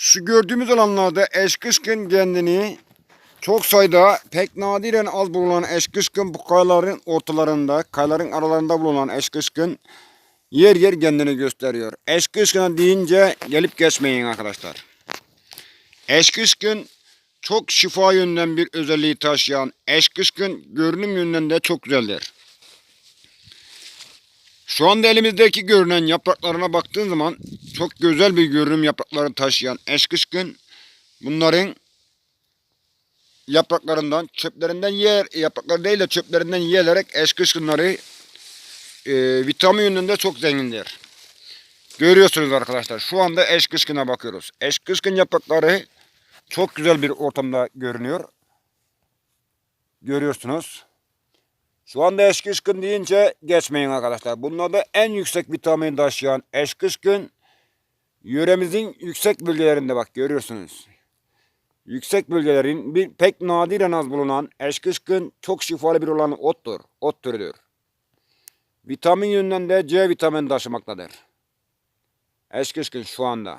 Şu gördüğümüz alanlarda eşkışkın kendini çok sayıda pek nadiren az bulunan eşkışkın bu kayaların ortalarında, kayaların aralarında bulunan eşkışkın yer yer kendini gösteriyor. Eşkışkın deyince gelip geçmeyin arkadaşlar. Eşkışkın çok şifa yönünden bir özelliği taşıyan eşkışkın görünüm yönünden de çok güzeldir. Şu anda elimizdeki görünen yapraklarına baktığın zaman çok güzel bir görünüm yaprakları taşıyan eşkışkın bunların yapraklarından, çöplerinden yer, yaprakları değil de çöplerinden yiyilerek eşkışkınları e, vitamin yönünde çok zengindir. Görüyorsunuz arkadaşlar şu anda eşkışkına bakıyoruz. Eşkışkın yaprakları çok güzel bir ortamda görünüyor. Görüyorsunuz. Şu anda eşkışkın deyince geçmeyin arkadaşlar. Bunlarda en yüksek vitamin taşıyan eşkışkın yöremizin yüksek bölgelerinde bak görüyorsunuz. Yüksek bölgelerin bir pek nadiren az bulunan eşkışkın çok şifalı bir olan ottur. Ot türüdür. Vitamin yönünden de C vitamini taşımaktadır. Eşkışkın şu anda.